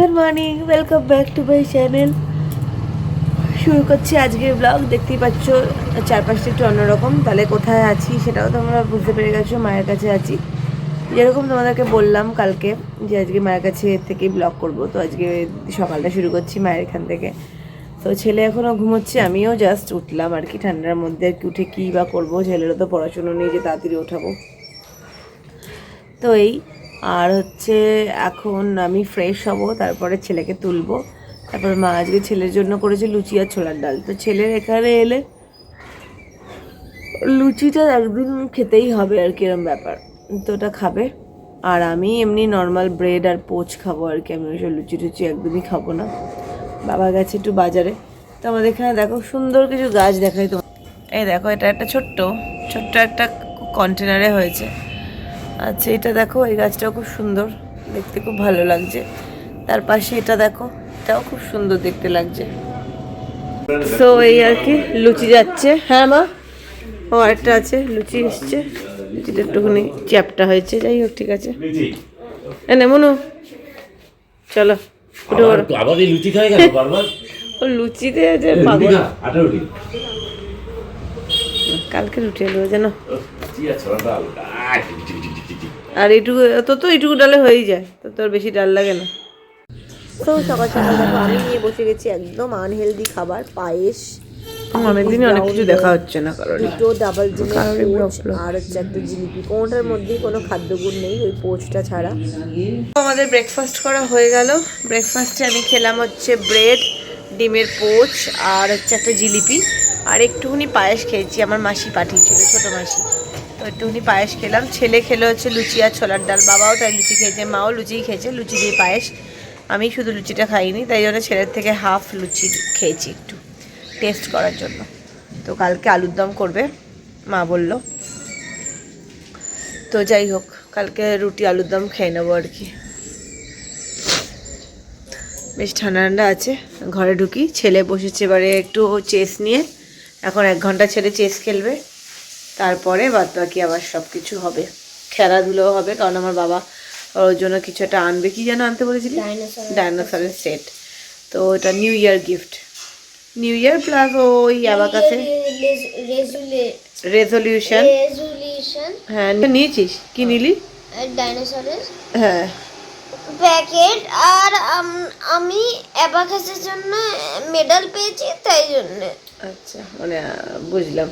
Good morning welcome back to my channel শুরু করছি আজকের ব্লগ দেখতেই পাচ্ছ, চারপাশটা একটু অন্যরকম। তাহলে কোথায় আছি সেটাও তোমরা বুঝতে পেরে গেছো, মায়ের কাছে আছি। যেরকম তোমাদেরকে বললাম কালকে, যে আজকে মায়ের কাছে থেকে ব্লগ করব। তো আজকে সকালটা শুরু করছি মায়ের এখান থেকে। তো ছেলে এখনও ঘুমোচ্ছে, আমিও জাস্ট উঠলাম আর কি, ঠান্ডার মধ্যে আর কি উঠে কী বা করব, ছেলেরও তো পড়াশুনো নেই যে তাড়াতাড়ি ওঠাবো। তো এই আর হচ্ছে এখন আমি ফ্রেশ হব, তারপরে ছেলেকে তুলবো। তারপর মা আজকে ছেলের জন্য করেছে লুচি আর ছোলার ডাল। তো ছেলের এখানে এলে লুচিটা একদিন খেতেই হবে আর কি এরম ব্যাপার। তো ওটা খাবে। আর আমি এমনি নর্মাল ব্রেড আর পোচ খাব আর কি, আমি ওইসব লুচি টুচি একদমই খাব না। বাবা গেছে একটু বাজারে। তো আমাদের এখানে দেখো সুন্দর কিছু গাছ দেখাই তো এই দেখো, এটা একটা ছোট্ট ছোট্ট একটা কন্টেনারে হয়েছে। আচ্ছা এটা দেখো এই গাছটাও খুব সুন্দর। দেখতে খুব ভালো লাগছে। তার পাশে এটা দেখো এটাও খুব সুন্দর দেখতে লাগছে। তো এই আর কি লুচি যাচ্ছে। হ্যাঁ মা ও আরেকটা আছে লুচি এসছে। লুচিটা একটুখানি চ্যাপটা হয়েছে যাই হোক ঠিক আছে। এনে মনু। চলো উঠে পড়ো। আবার লুচি খাই কেন বারবার? ও যে পাগল। কালকে রুটি এলো যেন আর ছোলা ডাল আহ, টিক টিক টিক টিক টিক টিক। আর এইটুকু তো তো এইটুকু ডালে হয়েই যায় তো তোর বেশি ডাল লাগে না। তো সকাল সকাল দেখো আমি নিয়ে বসে গেছি একদম আনহেলদি খাবার পায়েস অনেকদিনই অনেক কিছু দেখা হচ্ছে না কারণ দুটো ডাবল। আর হচ্ছে একটা জিলিপি। কোনটার মধ্যেই কোনো খাদ্যগুণ নেই ওই পোচটা ছাড়া। আমাদের ব্রেকফাস্ট করা হয়ে গেল। ব্রেকফাস্টে আমি খেলাম হচ্ছে ব্রেড ডিমের পোচ আর হচ্ছে একটা জিলিপি। আর একটুখানি পায়েস খেয়েছি আমার মাসি পাঠিয়েছিল ছোটো মাসি। একটুখানি পায়েস খেলাম। ছেলে খেলো হচ্ছে লুচি আর ছোলার ডাল। বাবাও তাই লুচি খেয়েছে, মাও লুচিই খেয়েছে, লুচি দিয়ে পায়েস। আমি শুধু লুচিটা খাইনি, তাই জন্য ছেলের থেকে হাফ লুচি খেয়েছি একটু টেস্ট করার জন্য। তো কালকে আলুর দম করবে, মা বলল। তো যাই হোক, কালকে রুটি আলুর দম খেয়ে নেব আর কি। বেশ ঠান্ডা ঠান্ডা আছে, ঘরে ঢুকি। ছেলে বসেছে এবারে একটু চেস নিয়ে। এখন এক ঘণ্টা ছেলে চেস খেলবে। তারপরে বাদ বাকি আবার সব কিছু হবে। খেলাধুলোও হবে কারণ আমার বাবা ওর জন্য কিছু একটা আনবে। কি যেন আনতে বলেছিলি? ডাইনোসরের সেট তো এটা new year gift new year plus ওই অ্যাবাকাসে রেজলিউশন হ্যাঁ নিয়েছিস? কি নিলি? ডাইনোসরের হ্যাঁ। প্যাকেট আর আমি অ্যাবাকাসের জন্য মেডাল পেয়েছি তাই জন্য। আচ্ছা মানে বুঝলাম।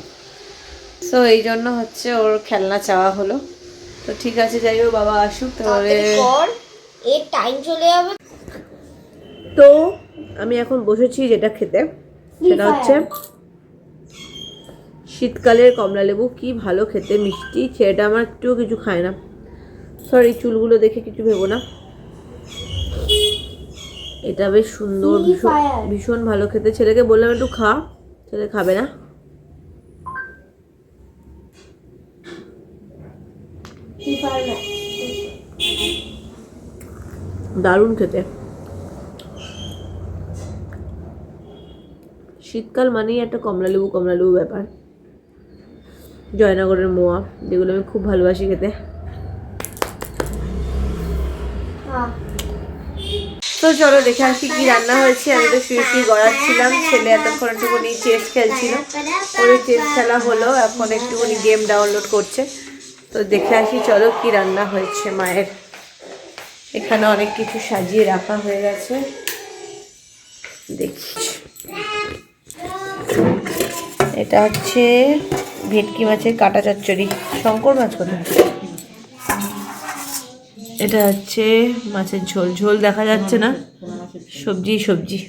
সো এই জন্য হচ্ছে ওর খেলনা চাওয়া হলো। তো ঠিক আছে যাই হোক বাবা আসুক তাহলে এর টাইম চলে যাবে। তো আমি এখন বসেছি যেটা খেতে সেটা হচ্ছে শীতকালের কমলা লেবু কি ভালো খেতে মিষ্টি ছেলেটা আমার একটু কিছু খায় না। সরি চুলগুলো দেখে কিছু ভেবো না। এটা বেশ সুন্দর ভীষণ ভীষণ ভালো খেতে। ছেলেকে বললাম একটু খা। ছেলে খাবে না। দারুণ খেতে। শীতকাল মানেই একটা কমলা লেবু কমলা লেবু ব্যাপার। জয়নগরের মোয়া, যেগুলো আমি খুব ভালোবাসি খেতে। তো চলো দেখে আসি কি রান্না হয়েছে। আমি তো শুয়ে শুয়ে গড়াচ্ছিলাম। ছেলে এতক্ষণ একটুখানি চেস খেলছিল। ওর চেস খেলা হলো। এখন একটুখানি গেম ডাউনলোড করছে। তো দেখে আসি, চলো কি রান্না হয়েছে মায়ের। এখানে অনেক কিছু সাজিয়ে রাখা হয়ে গেছে। দেখি। এটা হচ্ছে ভেটকি মাছের কাটা চচ্চড়ি। শঙ্কর মাছ কোথায়? এটা হচ্ছে মাছের ঝোল। ঝোল দেখা যাচ্ছে না। সবজি সবজি।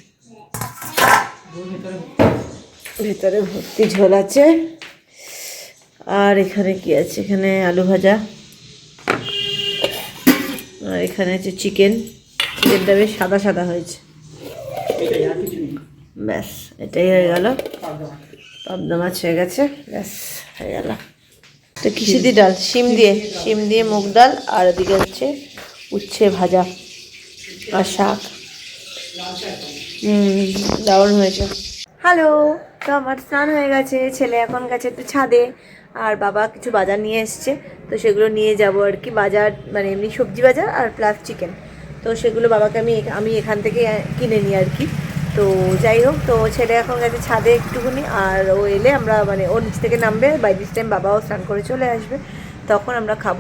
ভেতরে ভর্তি ঝোল আছে। আর এখানে কি আছে? এখানে আলু ভাজা। আর এখানে আছে চিকেন। চিকেনটা বেশ সাদা সাদা হয়েছে। ব্যাস এটাই হয়ে গেল। পাবদা মাছ হয়ে গেছে। ব্যাস হয়ে গেল। তো কিসে ডাল? শিম দিয়ে। শিম দিয়ে মুগ ডাল। আর এদিকে হচ্ছে উচ্ছে ভাজা আর শাক। হুম দারুণ হয়েছে। হ্যালো। তো আমার স্নান হয়ে গেছে, ছেলে এখন গেছে একটু ছাদে, আর বাবা কিছু বাজার নিয়ে এসছে, তো সেগুলো নিয়ে যাব আর কি, বাজার মানে এমনি সবজি বাজার আর প্লাস চিকেন তো সেগুলো বাবাকে আমি আমি এখান থেকে কিনে নিই আর কি। তো যাই হোক, তো ছেলে এখন গেছে ছাদে একটুখানি, আর ও এলে আমরা মানে ওর নিচ থেকে নামবে বাই দিস টাইম বাবাও স্নান করে চলে আসবে, তখন আমরা খাব।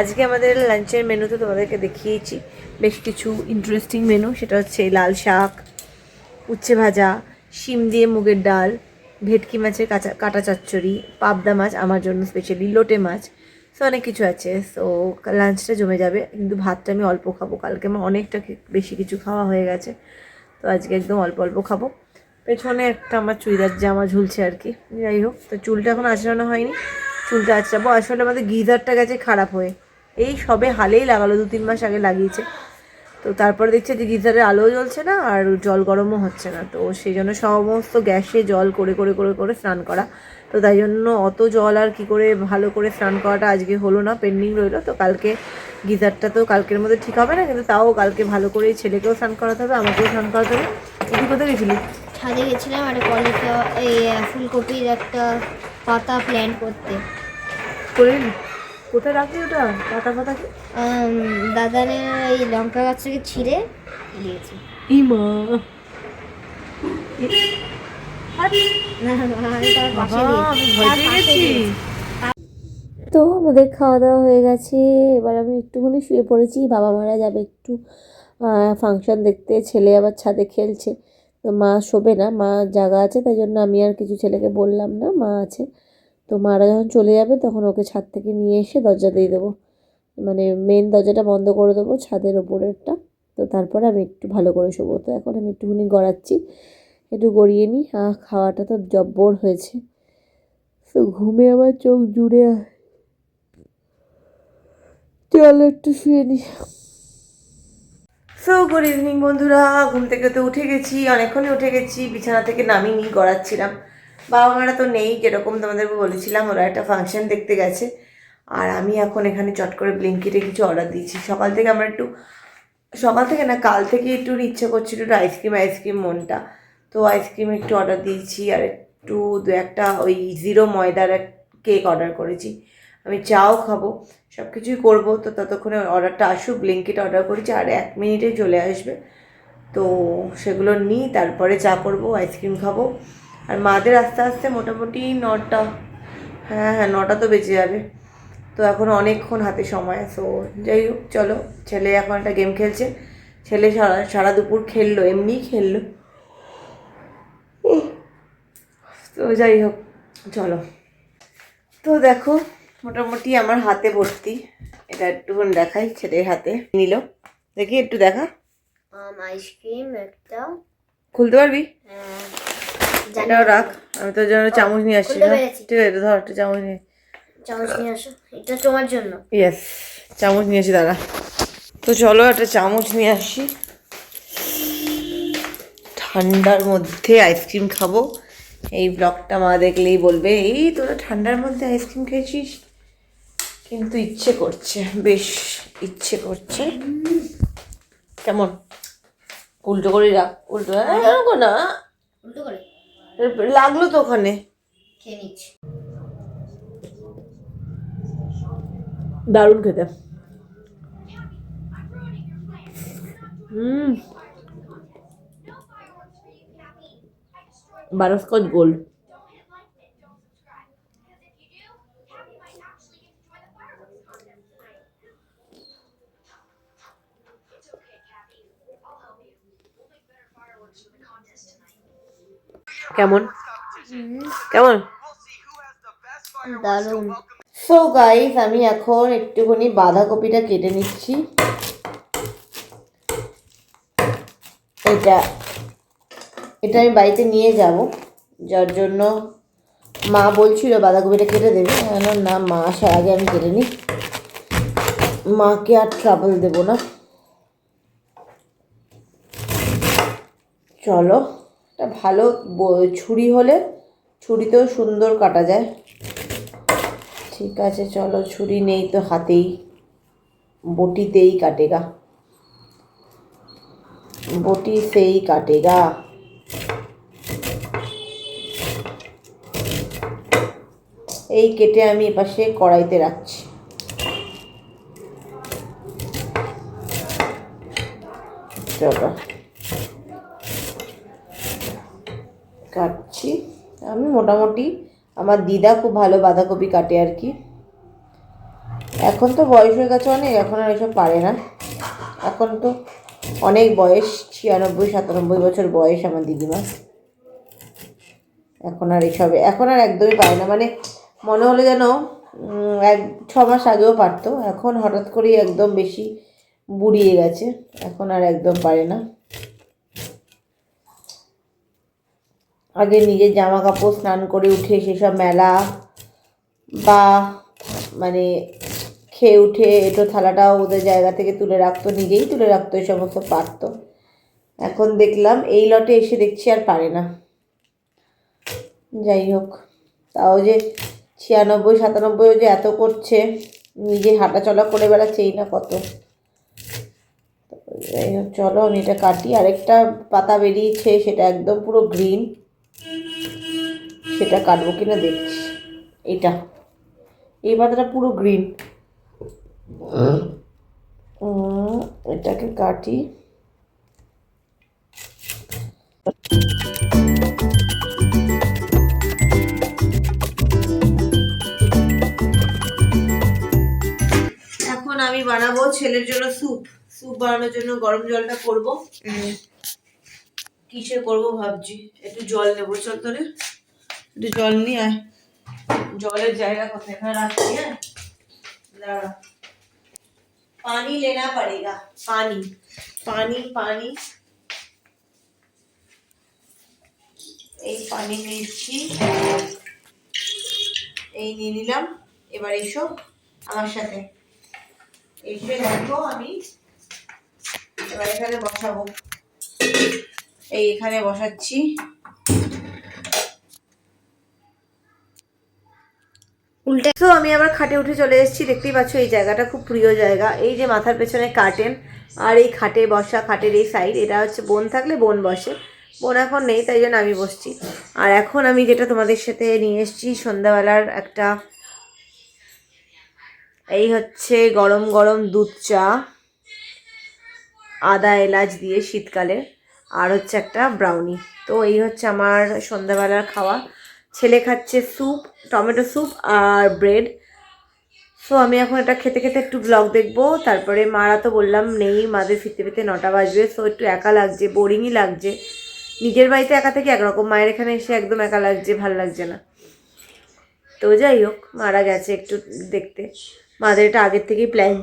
আজকে আমাদের লাঞ্চের মেনু তো তোমাদেরকে দেখিয়েছি, বেশ কিছু ইন্টারেস্টিং মেনু সেটা হচ্ছে লাল শাক, উচ্ছে ভাজা শিম দিয়ে মুগের ডাল, ভেটকি মাছের কাঁচা, কাটা চচ্চড়ি, পাবদা মাছ আমার জন্য স্পেশালি লোটে মাছ সো অনেক কিছু আছে সো লাঞ্চটা জমে যাবে, কিন্তু ভাতটা আমি অল্প খাব, কালকে আমার অনেকটা বেশি কিছু খাওয়া হয়ে গেছে, তো আজকে একদম অল্প অল্প খাব। পেছনে একটা আমার চুড়িদার জামা ঝুলছে আর কি, যাই হোক, তো চুলটা এখন আঁচড়ানো হয়নি, চুলটা আঁচড়াবো, আসলে আমাদের গিজারটা গেছে খারাপ হয়ে, এই সবে হালেই লাগালো দু তিন মাস আগে লাগিয়েছে তো তারপরে দেখছে যে গিজারের আলো জ্বলছে না আর জল গরমও হচ্ছে না। তো সেই জন্য সমস্ত গ্যাসে জল করে করে করে করে স্নান করা। তো তাই জন্য অত জল আর কি করে ভালো করে স্নান করাটা আজকে হলো না পেন্ডিং রইল। তো কালকে গিজারটা তো কালকের মধ্যে ঠিক হবে না কিন্তু তাও কালকে ভালো করে ছেলেকেও স্নান করাতে হবে আমাকেও স্নান করাতে হবে। তুই কোথায় গেছিলি? ছাদে গেছিলাম একটা কলিফ্লাওয়ার এই ফুলকপির একটা পাতা প্ল্যান্ট করতে। করে? কোথায় রাখলি ওটা? পাতা এই লঙ্কা গাছটাকে ছিঁড়ে দিয়েছি। ইমা। তো আমাদের খাওয়া দাওয়া হয়ে গেছে। এবার আমি একটুখানি শুয়ে পড়েছি। বাবা মারা যাবে একটু। ফাংশন দেখতে। ছেলে আবার ছাদে খেলছে। তো মা শোবে না। মা জাগা আছে তাই জন্য আমি আর কিছু ছেলেকে বললাম না। মা আছে। তো মারা যখন চলে যাবে তখন ওকে ছাদ থেকে নিয়ে এসে দরজা দিয়ে দেবো। মানে মেন দরজাটা বন্ধ করে দেবো ছাদের ওপরেরটা। তো তারপরে আমি একটু ভালো করে শোবো। তো এখন আমি একটুখানি গড়াচ্ছি। একটু গড়িয়ে নিই। আহ খাওয়াটা তো জব্বর হয়েছে। তো ঘুমে আমার চোখ জুড়ে চলো একটু শুয়ে নি। সো গুড ইভিনিং বন্ধুরা। ঘুম থেকে তো উঠে গেছি। অনেকক্ষণই উঠে গেছি। বিছানা থেকে নামিয়ে নামিনি গড়াচ্ছিলাম। বাবা মারা তো নেই, যেরকম তোমাদের বলেছিলাম, ওরা একটা ফাংশন দেখতে গেছে। আর আমি এখন এখানে চট করে ব্লিঙ্কিটে কিছু অর্ডার দিয়েছি। সকাল থেকে আমার একটু, সকাল থেকে না, কাল থেকে একটু ইচ্ছে করছিল একটু আইসক্রিম আইসক্রিম মনটা। তো আইসক্রিম একটু অর্ডার দিয়েছি আর একটু দু একটা ওই জিরো ময়দার কেক অর্ডার করেছি। আমি চাও খাব সব কিছুই করব। তো ততক্ষণে অর্ডারটা আসুক ব্লিঙ্কিট অর্ডার করেছি আর এক মিনিটে চলে আসবে। তো সেগুলো নিই, তারপরে চা করব আইসক্রিম খাব। আর মাদের আস্তে আস্তে মোটামুটি নটা। হ্যাঁ হ্যাঁ নটা তো বেঁচে যাবে। তো এখন অনেকক্ষণ হাতে সময় সো যাই হোক চলো। ছেলে এখন একটা গেম খেলছে। ছেলে সারা সারা দুপুর খেললো এমনিই খেললো। তো যাই হোক চলো। তো দেখো মোটামুটি আমার হাতে ভর্তি। এটা একটুক্ষণ দেখাই ছেলের হাতে। নিল। দেখি একটু দেখা। আম, আইসক্রিম একটা। খুলতে পারবি? আহ, এটাও রাখ। আমি তোর জন্য চামচ নিয়ে আসছি না ঠিক আছে ধর একটা চামচ নিয়ে। চামচ নিয়ে আসো এটা তোমার জন্য। ইয়েস চামচ নিয়েছি দাঁড়া। তো চলো একটা চামচ নিয়ে আসি। ঠান্ডার মধ্যে আইসক্রিম খাব। এই ব্লগটা মা দেখলেই বলবে এই তোরা ঠান্ডার মধ্যে আইসক্রিম খেয়েছিস? কিন্তু ইচ্ছে করছে বেশ ইচ্ছে করছে। কেমন? উল্টো করে রাখ উল্টো হ্যাঁ, না। উল্টো করে। লাগল তো ওখানে। দারুণ খেতে। হুম। বারস্কচ গোল্ড। কেমন? কেমন? দারুণ। সো গাইস আমি এখন একটুখানি বাঁধাকপিটা কেটে নিচ্ছি। এটা এটা আমি বাড়িতে নিয়ে যাব যার জন্য মা বলছিল বাঁধাকপিটা কেটে দেবে। না মা আসার আগে আমি কেটে নিই। মাকে আর ট্রাবল দেবো না। চলো। এটা ভালো ছুরি হলে ছুরিতেও সুন্দর কাটা যায়। ঠিক আছে, চলো ছুরি নেই তো হাতেই। বটিতেই কাটেগা। বটি সেই কাটেগা। এই কেটে আমি এপাশে কড়াইতে রাখছি। চলো কাটছি আমি মোটামুটি আমার দিদা খুব ভালো বাঁধাকপি কাটে আর কি। এখন তো বয়স হয়ে গেছে অনেক, এখন আর এসব পারে না। এখন তো অনেক বয়স, ছিয়ানব্বই, সাতানব্বই বছর বয়স আমার দিদিমা এখন আর এসবে, এখন আর একদমই পারে না। মানে মনে হলো যেন এক, ছ মাস আগেও পারতো, এখন হঠাৎ করেই একদম বেশি বুড়িয়ে গেছে, এখন আর একদম পারে না। আগে নিজের জামা কাপড় স্নান করে উঠে সেসব মেলা বা মানে খেয়ে উঠে এটো থালাটাও ওদের জায়গা থেকে তুলে রাখতো, নিজেই তুলে রাখতো এই সমস্ত পারতো। এখন দেখলাম এই লটে এসে দেখছি আর পারে না। যাই হোক, তাও যে ছিয়ানব্বই, সাতানব্বইও যে এত করছে, নিজে হাঁটা চলা করে বেড়াচ্ছেই না কত। যাই হোক, চলো আমি এটা কাটি, আরেকটা পাতা বেরিয়েছে, সেটা একদম পুরো গ্রিন সেটা কাটবো কিনা দেখছি। এটা। এই পাতাটা পুরো গ্রিন এটাকে কাটি। এখন আমি বানাবো ছেলের জন্য স্যুপ স্যুপ বানানোর জন্য গরম জলটা করব। কিসে করব ভাবছি একটু জল নেবো চল তোরে একটু জল নিয়ে আয় জলের জায়গা কোথায় এখানে রাখছি হ্যাঁ দাঁড়া पानी लेना पड़ेगा पानी पानी पानी এই পানি নিচ্ছি এই নিয়ে নিলাম এবার এসো আমার সাথে এসে দেখো আমি এবার এখানে বসাবো এই এখানে বসাচ্ছি। উল্টে তো আমি আবার খাটে উঠে চলে এসেছি, দেখতেই পাচ্ছ এই জায়গাটা খুব প্রিয় জায়গা। এই যে মাথার পেছনে কাটেন আর এই খাটে বসা, খাটের এই সাইড এটা হচ্ছে বোন থাকলে বোন বসে। বোন এখন নেই, তাই জন্য আমি বসছি। আর এখন আমি যেটা তোমাদের সাথে নিয়ে এসেছি, সন্ধ্যাবেলার একটা, এই হচ্ছে গরম গরম দুধ চা, আদা এলাচ দিয়ে শীতকালে। আর হচ্ছে একটা ব্রাউনি তো এই হচ্ছে আমার সন্ধ্যাবেলার খাওয়া। ছেলে খাচ্ছে স্যুপ টমেটো স্যুপ আর ব্রেড সো আমি এখন এটা খেতে খেতে একটু ব্লগ দেখব। তারপরে মারা তো বললাম, নেই, মাদের ফিরতে ফিরতে নটা বাজবে। সো একটু একা লাগছে বোরিংই লাগছে। নিজের বাড়িতে একা থেকে একরকম, মায়ের এখানে এসে একদম একা লাগছে, ভালো লাগছে না। তো যাই হোক, মারা গেছে একটু দেখতে। মাদের এটা আগের থেকেই প্ল্যান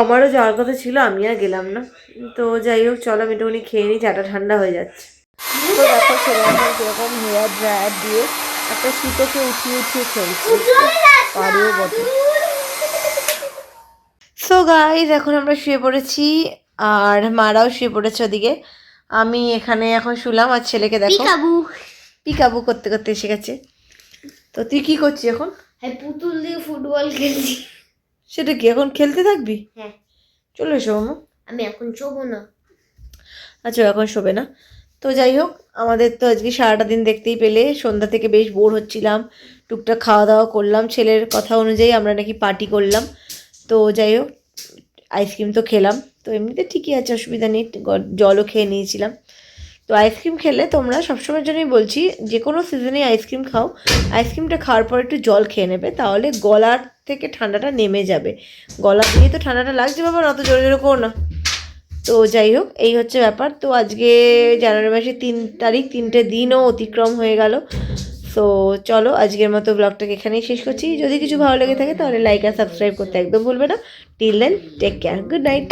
আমারও যাওয়ার কথা ছিল আমি আর গেলাম না। তো যাই হোক চলো আমি একটুখানি খেয়ে নিই চাটা ঠান্ডা হয়ে যাচ্ছে। তো দেখো ছেলে এখন কীরকম হেয়ার ড্রায়ার দিয়ে একটা শীতকে উঠিয়ে উঠিয়ে খেলছে। পারেও বটে। সো গাইজ এখন আমরা শুয়ে পড়েছি আর মারাও শুয়ে পড়েছে ওদিকে। আমি এখানে এখন শুলাম আর ছেলেকে দেখো। পিকাবু। পিকাবু করতে করতে এসে গেছে। তো তুই কি করছিস এখন? পুতুল দিয়ে ফুটবল খেলছি সেটা কি এখন খেলতে থাকবি? হ্যাঁ। চলে এসো মামা আমি এখন শোবো না। আচ্ছা এখন শোবে না। তো যাই হোক আমাদের তো আজকে সারাটা দিন দেখতেই পেলে। সন্ধ্যা থেকে বেশ বোর হচ্ছিলাম। টুকটাক খাওয়া দাওয়া করলাম। ছেলের কথা অনুযায়ী আমরা নাকি পার্টি করলাম। তো যাই হোক আইসক্রিম তো খেলাম। তো এমনিতে ঠিকই আছে অসুবিধা নেই। জলও খেয়ে নিয়েছিলাম। তো আইসক্রিম খেলে তোমরা সবসময়ের জন্যই বলছি যে কোনো সিজনে আইসক্রিম খাও আইসক্রিমটা খাওয়ার পর একটু জল খেয়ে নেবে, তাহলে গলার থেকে ঠান্ডাটা নেমে যাবে। গলা দিয়ে তো ঠান্ডাটা লাগছে বাবা, অত জোরে জোরে করো না। তো যাই হোক, এই হচ্ছে ব্যাপার। তো আজকে জানুয়ারি মাসের তিন তারিখ, তিনটে দিনও অতিক্রম হয়ে গেল। সো চলো, আজকের মতো ব্লগটাকে এখানেই শেষ করছি। যদি কিছু ভালো লেগে থাকে, তাহলে লাইক আর সাবস্ক্রাইব করতে একদম ভুলবে না। Till then take care good night